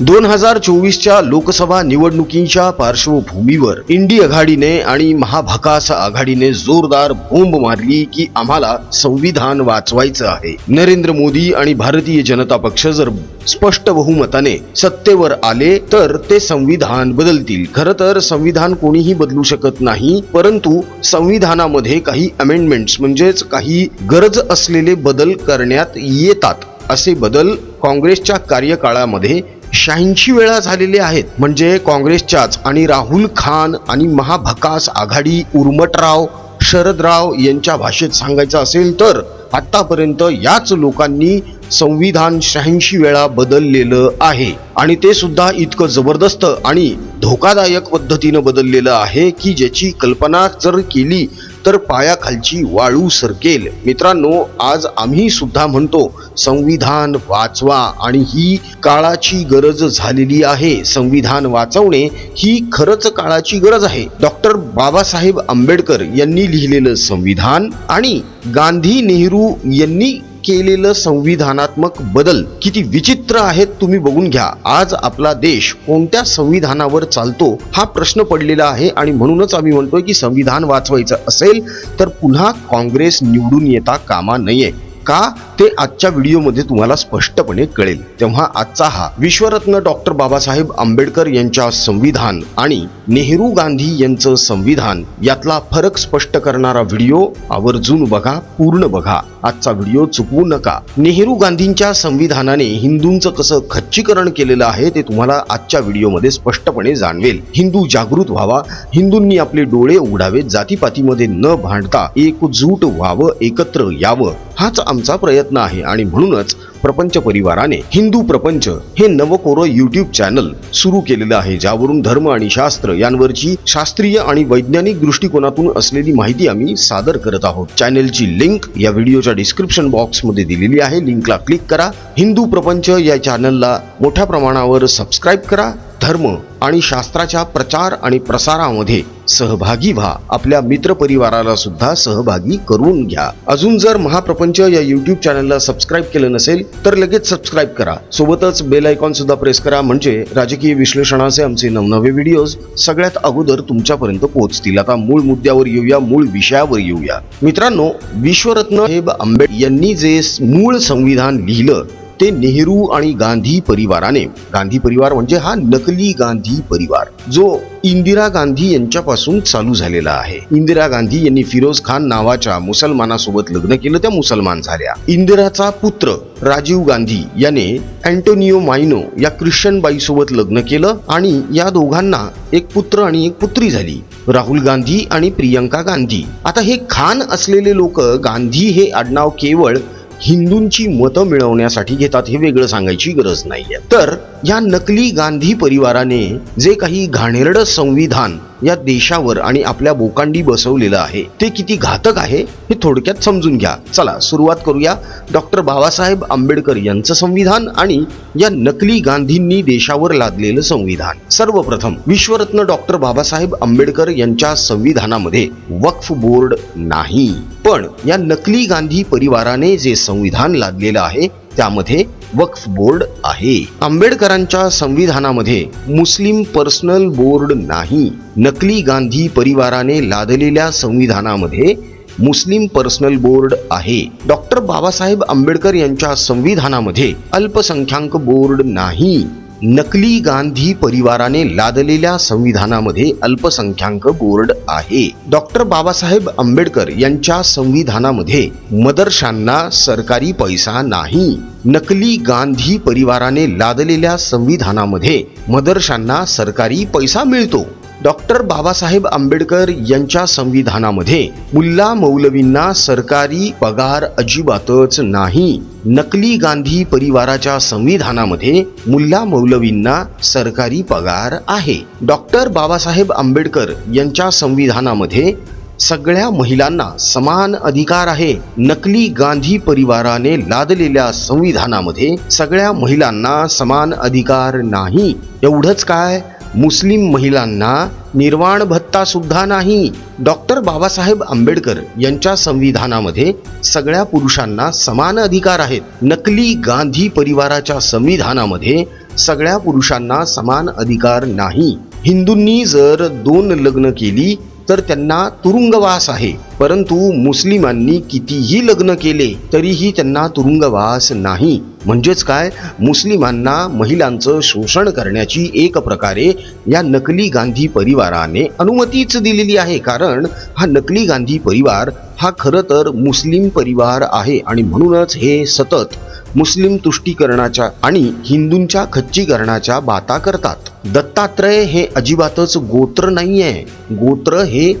दोन हजार चोवीसच्या लोकसभा निवडणुकींच्या पार्श्वभूमीवर इंडी आघाडीने आणि महाभकास आघाडीने जोरदार बोंब मारली की आम्हाला संविधान वाचवायचं आहे. नरेंद्र मोदी आणि भारतीय जनता पक्ष जर स्पष्ट बहुमताने सत्तेवर आले तर ते संविधान बदलतील. खरं तर संविधान कोणीही बदलू शकत नाही परंतु संविधानामध्ये काही अमेंडमेंट्स म्हणजेच काही गरज असलेले बदल करण्यात येतात. असे बदल काँग्रेसच्या कार्यकाळामध्ये शहाऐंशी वेळा झालेले आहेत. म्हणजे काँग्रेसच्याच आणि राहुल खान आणि महाभकास आघाडी उर्मटराव शरदराव यांच्या भाषेत सांगायचं असेल तर आतापर्यंत याच लोकांनी संविधान शहाऐंशी वेळा बदललेलं आहे. आणि ते सुद्धा इतकं जबरदस्त आणि धोकादायक पद्धतीनं बदललेलं आहे की ज्याची कल्पना जर केली तर पायाखालची वाळू सरकेल. मित्रांनो आज आम्ही सुद्धा म्हणतो संविधान वाचवा आणि ही काळाची गरज झालेली आहे. संविधान वाचवणे ही खरंच काळाची गरज आहे. डॉक्टर बाबासाहेब आंबेडकर यांनी लिहिलेलं संविधान आणि गांधी नेहरू यांनी केलेलं संविधानात्मक बदल किती विचित्र आहेत तुम्ही बघून घ्या. आज आपला देश कोणत्या संविधानावर चालतो हा प्रश्न पडलेला आहे आणि म्हणूनच आम्ही म्हणतोय की संविधान वाचवायचं असेल तर पुन्हा काँग्रेस निवडून येता कामा नये. का? ते आजच्या व्हिडिओमध्ये तुम्हाला स्पष्टपणे कळेल. तेव्हा आजचा हा विश्वरत्न डॉक्टर बाबासाहेब आंबेडकर यांच्या संविधान आणि नेहरू गांधी यांचं संविधान यातला फरक स्पष्ट करणारा व्हिडिओ आवर्जून बघा पूर्ण बघा. आजचा व्हिडिओ चुकवू नका. नेहरू गांधींच्या संविधानाने हिंदूंचं कसं खच्चीकरण केलेलं आहे ते तुम्हाला आजच्या व्हिडिओमध्ये स्पष्टपणे जाणवेल. हिंदू जागृत व्हावा. हिंदूंनी आपले डोळे उघडावेत. जातीपातीमध्ये न भांडता एकजूट व्हावं एकत्र यावं. हाच आमचा प्रयत्न नाही. आणि म्हणूनच प्रपंच परिवाराने हिंदू प्रपंच हे नवकोर युट्यूब चॅनल सुरू केलेलं आहे ज्यावरून धर्म आणि शास्त्र यांवरची शास्त्रीय आणि वैज्ञानिक दृष्टिकोनातून असलेली माहिती आम्ही सादर करत आहोत. चॅनलची लिंक या व्हिडिओच्या डिस्क्रिप्शन बॉक्समध्ये दिलेली आहे. लिंकला क्लिक करा. हिंदू प्रपंच या चॅनलला मोठ्या प्रमाणावर सबस्क्राईब करा. धर्म आणि शास्त्राच्या प्रचार आणि प्रसारामध्ये सहभागी व्हा. आपल्या मित्र परिवाराला सुद्धा सहभागी करून घ्या. अजून जर महाप्रपंच या युट्यूब चॅनलला सबस्क्राईब केलं नसेल तर लगेच सबस्क्राईब करा. सोबतच बेल आयकॉन सुद्धा प्रेस करा. म्हणजे राजकीय विश्लेषणाचे आमचे नवनवे व्हिडिओज सगळ्यात अगोदर तुमच्यापर्यंत पोहोचतील. आता मूळ मुद्द्यावर येऊया मूळ विषयावर येऊया. मित्रांनो विश्वरत्न हेब आंबेड यांनी जे मूळ संविधान लिहिलं ते नेहरू आणि गांधी परिवाराने. गांधी परिवार म्हणजे हा नकली गांधी परिवार जो इंदिरा गांधी यांच्यापासून चालू झालेला आहे. इंदिरा गांधी यांनी फिरोज खान नावाच्या मुसलमानासोबत लग्न केलं त्या मुसलमान झाल्या. इंदिराचा पुत्र राजीव गांधी याने अँटोनियो मायनो या ख्रिश्चन बाईसोबत लग्न केलं आणि या दोघांना एक पुत्र आणि एक पुत्री झाली राहुल गांधी आणि प्रियंका गांधी. आता हे खान असलेले लोक गांधी हे आडनाव केवळ हिंदूंची मतं मिळवण्यासाठी घेतात हे वेगळं सांगायची गरज नाहीये. तर या नकली गांधी परिवाराने जे काही घाणेरडं संविधान या देशावर आणि आपल्या बोकांडी बसवलेलं आहे. ते किती घातक आहे हे थोडक्यात समजून घ्या. चला सुरुवात करूया. डॉक्टर बाबासाहेब आंबेडकर यांचं संविधान आणि या नकली गांधींनी देशावर लादलेलं संविधान. सर्वप्रथम विश्वरत्न डॉक्टर बाबासाहेब आंबेडकर यांच्या संविधानामध्ये वक्फ बोर्ड नाही. पण या नकली गांधी परिवाराने जे संविधान लादलेलं आहे त्यामध्ये वक्फ बोर्ड आहे. आंबेडकरांच्या संविधानामध्ये मुस्लिम पर्सनल बोर्ड नाही. नकली गांधी परिवाराने लादलेल्या संविधानामध्ये मुस्लिम पर्सनल बोर्ड आहे. डॉक्टर बाबासाहेब आंबेडकर यांच्या संविधानामध्ये अल्पसंख्याक बोर्ड नाही. नकली गांधी परिवाराने लादलेल्या संविधानामध्ये अल्पसंख्याक बोर्ड आहे. डॉक्टर बाबासाहेब आंबेडकर यांच्या संविधानामध्ये मदरशांना सरकारी पैसा नाही. नकली गांधी परिवाराने लादलेल्या संविधानामध्ये मदरशांना सरकारी पैसा मिळतो. डॉक्टर बाबासाहेब आंबेडकर यांच्या संविधानामध्ये मुल्ला मौलवींना सरकारी पगार अजिबातच नाही. नकली गांधी परिवाराच्या संविधानामध्ये मुल्ला मौलवींना सरकारी पगार आहे. डॉक्टर बाबासाहेब आंबेडकर यांच्या संविधानामध्ये सगळ्या महिलांना समान अधिकार आहे. नकली गांधी परिवाराने लादलेल्या संविधानामध्ये सगळ्या महिलांना समान अधिकार नाही. एवढंच काय? मुस्लिम महिलांना निर्वाण भत्ता सुद्धा नाही. डॉक्टर बाबासाहेब आंबेडकर यांच्या संविधानामध्ये सगळ्या पुरुषांना समान अधिकार आहेत. नकली गांधी परिवाराच्या संविधानामध्ये सगळ्या पुरुषांना समान अधिकार नाही. हिंदूंनी जर दोन लग्न केली तर त्यांना तुरुंगवास आहे. परंतु मुस्लिमांनी कितीही लग्न केले तरीही त्यांना तुरुंगवास नाही. म्हणजेच काय? मुस्लिमांना महिलांचं शोषण करण्याची एक प्रकारे या नकली गांधी परिवाराने अनुमतीच दिलेली आहे. कारण हा नकली गांधी परिवार हा खरं तर मुस्लिम परिवार आहे आणि म्हणूनच हे सतत मुस्लिम तुष्टीकरणाच्या आणि हिंदूंच्या खच्चीकरणाच्या बाता करतात. दत्तात्रय हे अजिबातच गोत्र नाहीये. गोत्र हे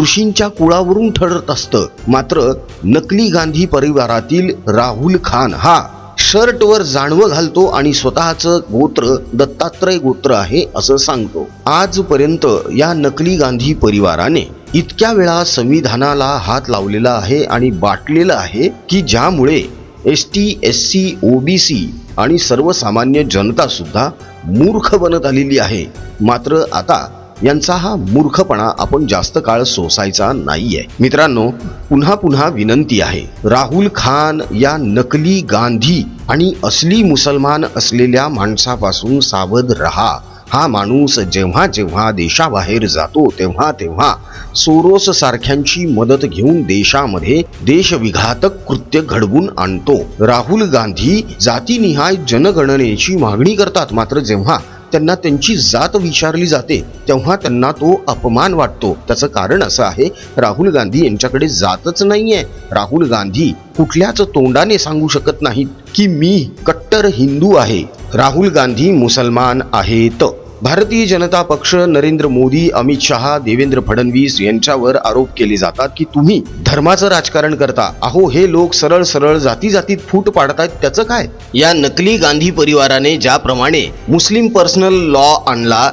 ऋषींच्या कुळावरून ठरत असतं. मात्र नकली गांधी परिवारातील राहुल खान हा शर्टवर जाणवं घालतो आणि स्वतःचं गोत्र दत्तात्रय गोत्र आहे असं सांगतो. आजपर्यंत या नकली गांधी परिवाराने इतक्या वेळा संविधानाला हात लावलेला आहे आणि बाटलेलं आहे की ज्यामुळे S T S C O B C आणि सर्वसामान्य जनता सुद्धा मूर्ख बनत आलेली आहे. मात्र आता यांचा हा मूर्खपणा आपण जास्त काळ सोसायचा नाहीये. मित्रांनो पुन्हा पुन्हा विनंती आहे. राहुल खान या नकली गांधी आणि असली मुसलमान असलेल्या माणसापासून सावध रहा. हा माणूस जेव्हा जेव्हा देशाबाहेर जातो तेव्हा तेव्हा सोरोस सारख्यांची मदत घेऊन देशामध्ये देशविघातक कृत्य घडवून आणतो. राहुल गांधी जातीनिहाय जनगणनेची मागणी करतात. मात्र जेव्हा त्यांना त्यांची जात विचारली जाते तेव्हा त्यांना तो अपमान वाटतो. त्याचं कारण असं आहे राहुल गांधी यांच्याकडे जातच नाहीये. राहुल गांधी कुठल्याच तोंडाने सांगू शकत नाहीत की मी कट्टर हिंदू आहे. राहुल गांधी मुसलमान आहेत. भारतीय जनता पक्ष नरेंद्र मोदी अमित शहा देवेंद्र फडणवीस यांच्यावर आरोप केले जातात की तुम्ही धर्माचं राजकारण करता. अहो हे लोक सरळ सरळ जाती जातीत फूट पाडतायत त्याचं काय? या नकली गांधी परिवाराने ज्याप्रमाणे मुस्लिम पर्सनल लॉ आणला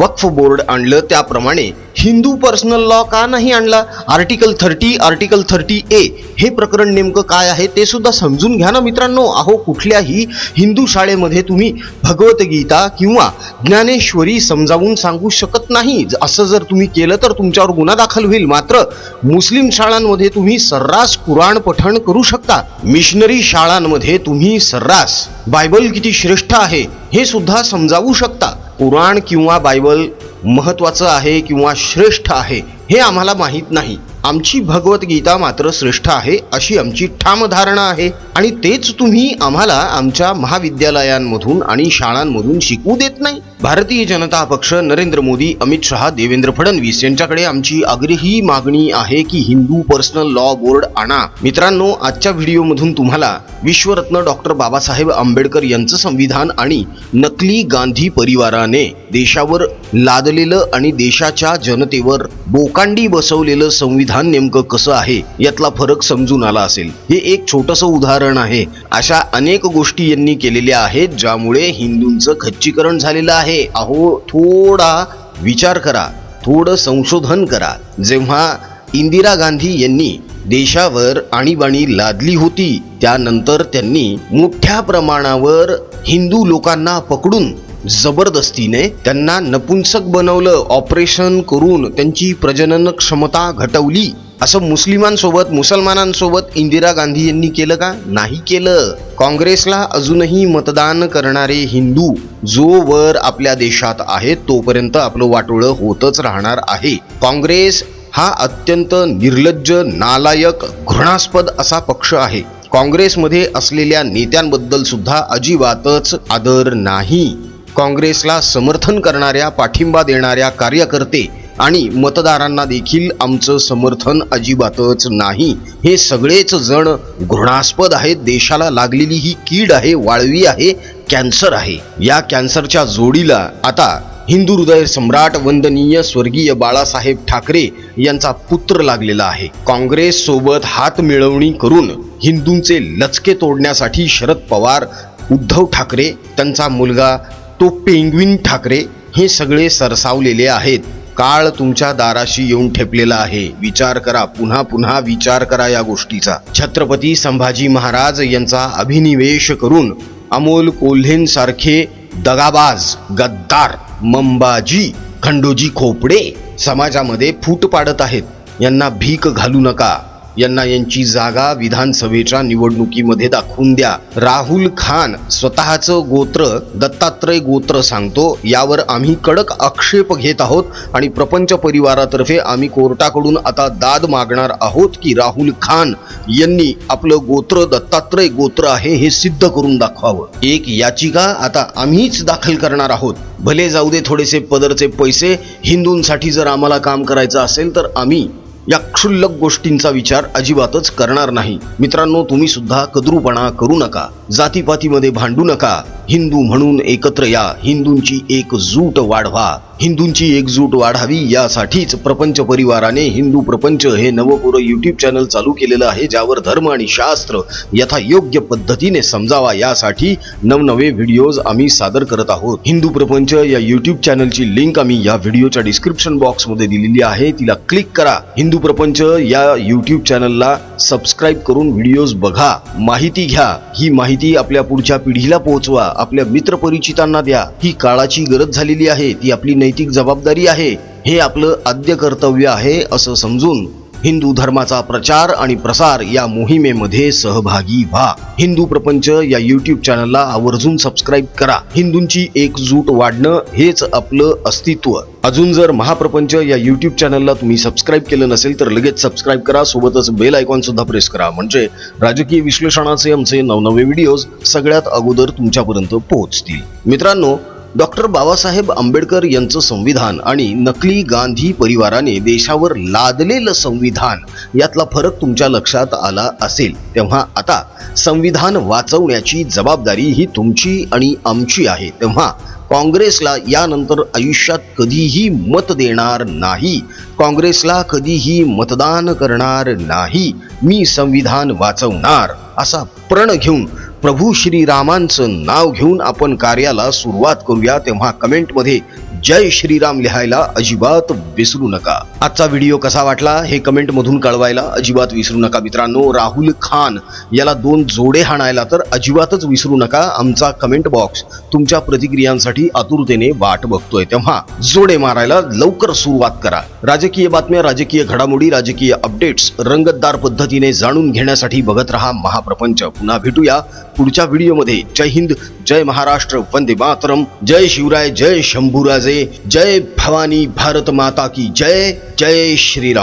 वक्फ बोर्ड आणलं त्याप्रमाणे हिंदू पर्सनल लॉ का नाही आणला? Article thirty article thirty A हे प्रकरण नेमकं काय आहे ते सुद्धा समजून घ्या ना मित्रांनो. अहो कुठल्याही हिंदू शाळेमध्ये तुम्ही भगवद्गीता किंवा ज्ञानेश्वरी समजावून सांगू शकत नाही. ज- असं जर तुम्ही केलं तर तुमच्यावर गुन्हा दाखल होईल. मात्र मुस्लिम शाळांमध्ये तुम्ही सर्रास कुराण पठण करू शकता. मिशनरी शाळांमध्ये तुम्ही सर्रास बायबल किती श्रेष्ठ आहे हे सुद्धा समजावू शकता. कुराण किंवा बायबल महत्त्वाचं आहे किंवा श्रेष्ठ आहे हे आम्हाला माहीत नाही. आमची भगवद्गीता मात्र श्रेष्ठ आहे अशी आमची ठाम धारणा आहे. आणि तेच तुम्ही आम्हाला आमच्या महाविद्यालयांमधून आणि शाळांमधून शिकवू देत नाही. भारतीय जनता पक्ष नरेंद्र मोदी अमित शहा देवेंद्र फडणवीस यांच्याकडे आमची आग्रही मागणी आहे की हिंदू पर्सनल लॉ बोर्ड आणा. मित्रांनो आजच्या व्हिडिओमधून तुम्हाला विश्वरत्न डॉक्टर बाबासाहेब आंबेडकर यांचं संविधान आणि नकली गांधी परिवाराने देशावर लादलेलं आणि देशाच्या जनतेवर बोकांडी बसवलेलं संविधान नेमकं कसं आहे यातला फरक समजून आला असेल. हे एक छोटंसं उदाहरण आहे. अशा अनेक गोष्टी यांनी केलेल्या आहेत ज्यामुळे हिंदूंचं खच्चीकरण झालेलं आहे. अहो थोडा विचार करा. थोडं संशोधन करा. जेव्हा इंदिरा गांधी यांनी देशावर आणीबाणी लादली होती त्यानंतर त्यांनी मोठ्या प्रमाणावर हिंदू लोकांना पकडून जबरदस्तीने त्यांना नपुंसक बनवलं ऑपरेशन करून त्यांची प्रजनन क्षमता घटवली. असं मुस्लिमांसोबत मुसलमानांसोबत इंदिरा गांधी यांनी केलं का? नाही केलं. काँग्रेसला अजूनही मतदान करणारे हिंदू जो वर आपल्या देशात आहेत तोपर्यंत आपलं वाटोळं होतच राहणार आहे. काँग्रेस हा अत्यंत निर्लज्ज नालायक घृणास्पद असा पक्ष आहे. काँग्रेसमध्ये असलेल्या नेत्यांबद्दल सुद्धा अजिबातच आदर नाही. काँग्रेसला समर्थन करणाऱ्या पाठिंबा देणाऱ्या कार्यकर्ते आणि मतदारांना देखील आमचं समर्थन अजिबातच नाही. हे सगळेच जण घृणास्पद आहेत. देशाला लागलेली ही कीड आहे वाळवी आहे कॅन्सर आहे. या कॅन्सरच्या जोडीला आता हिंदू हृदय सम्राट वंदनीय स्वर्गीय बाळासाहेब ठाकरे यांचा पुत्र लागलेला आहे. काँग्रेस सोबत हात मिळवणी करून हिंदूंचे लचके तोडण्यासाठी शरद पवार उद्धव ठाकरे त्यांचा मुलगा तो पेंग्विन ठाकरे हे सगळे सरसावलेले आहेत. काळ तुमच्या दाराशी येऊन ठेपलेला आहे. विचार करा पुन्हा पुन्हा विचार करा या गोष्टीचा. छत्रपती संभाजी महाराज यांचा अभिनिवेश करून अमोल कोल्हेंसारखे दगाबाज गद्दार मंबाजी खंडोजी खोपडे समाजामध्ये फूट पाडत आहेत. यांना भीक घालू नका. यांना यांची जागा विधानसभेच्या निवडणुकीमध्ये दाखवून द्या. राहुल खान स्वतःचं गोत्र दत्तात्रय गोत्र सांगतो. यावर आम्ही कडक आक्षेप घेत आहोत आणि प्रपंच परिवारातर्फे आम्ही कोर्टाकडून आता दाद मागणार आहोत की राहुल खान यांनी आपलं गोत्र दत्तात्रय गोत्र आहे हे सिद्ध करून दाखवावं. एक याचिका आता आम्हीच दाखल करणार आहोत. भले जाऊ दे थोडेसे पदरचे पैसे हिंदूंसाठी जर आम्हाला काम करायचं असेल तर आम्ही या क्षुल्लक गोष्टींचा विचार अजिबातच करणार नाही. मित्रांनो तुम्ही सुद्धा कद्रूपणा करू नका. जातीपातीमध्ये भांडू नका. हिंदू म्हणून एकत्र या. हिंदूंची एकजूट वाढवा. हिंदूंची एकजूट वाढावी यासाठीच प्रपंच परिवाराने हिंदू प्रपंच हे नवपुर युट्यूब चॅनल चालू केलेलं आहे ज्यावर धर्म आणि शास्त्र यथा योग्य पद्धतीने समजावा. यासाठी नवनवे व्हिडिओज आम्ही सादर करत आहोत. हिंदू प्रपंच या युट्यूब चॅनलची लिंक आम्ही या व्हिडिओच्या डिस्क्रिप्शन बॉक्समध्ये दिलेली आहे. तिला क्लिक करा. हिंदू प्रपंच या युट्यूब चॅनलला सबस्क्राईब करून व्हिडिओज बघा. माहिती घ्या. ही माहिती आपल्या पुढच्या पिढीला पोहोचवा. आपल्या मित्रपरिचितांना द्या. ही काळाची गरज झालेली आहे. ती आपली नैतिक जबाबदारी आहे. हे आपलं आद्य कर्तव्य आहे असं समजून हिंदू धर्माचा प्रचार आणि प्रसार या मोहिमेमध्ये सहभागी व्हा. हिंदू प्रपंच या युट्यूब चॅनलला आवर्जून सबस्क्राईब करा. हिंदूंची एकजूट वाढणं हेच आपलं अस्तित्व. अजून जर महाप्रपंच या युट्यूब चॅनलला तुम्ही सबस्क्राईब केलं नसेल तर लगेच सबस्क्राईब करा. सोबतच बेल आयकॉन सुद्धा प्रेस करा. म्हणजे राजकीय विश्लेषणाचे आमचे नवनवे व्हिडिओज सगळ्यात अगोदर तुमच्यापर्यंत पोहोचतील. मित्रांनो डॉक्टर बाबासाहेब आंबेडकर यांचं संविधान आणि नकली गांधी परिवाराने देशावर लादलेलं संविधान यातला फरक तुमच्या लक्षात आला असेल तेव्हा आता संविधान वाचवण्याची जबाबदारी ही तुमची आणि आमची आहे. तेव्हा काँग्रेसला यानंतर आयुष्यात कधीही मत देणार नाही. काँग्रेसला कधीही मतदान करणार नाही. मी संविधान वाचवणार असा प्रण घेऊन प्रभू श्रीरामांचं नाव घेऊन आपण कार्याला सुरुवात करूया तेव्हा कमेंटमध्ये जय श्रीराम लिहायला अजिबात विसरू नका. आजचा व्हिडिओ कसा वाटला हे कमेंटमधून कळवायला अजिबात विसरू नका मित्रांनो. राहुल खान याला दोन जोडे हाणायला तर अजिबातच विसरू नका. आमचा कमेंट बॉक्स तुमच्या प्रतिक्रियांसाठी आतुरतेने वाट बघतोय. तेव्हा जोडे मारायला लवकर सुरुवात करा. राजकीय बातम्या राजकीय घडामोडी राजकीय अपडेट्स रंगतदार पद्धतीने जाणून घेण्यासाठी बघत रहा महाप्रपंच. पुन्हा भेटूया पुढच्या व्हिडिओमध्ये. जय हिंद जय महाराष्ट्र वंदे मातरम. जय शिवराय जय शंभूराजे. जय भवानी भारत माता की जय. जय श्रीराम।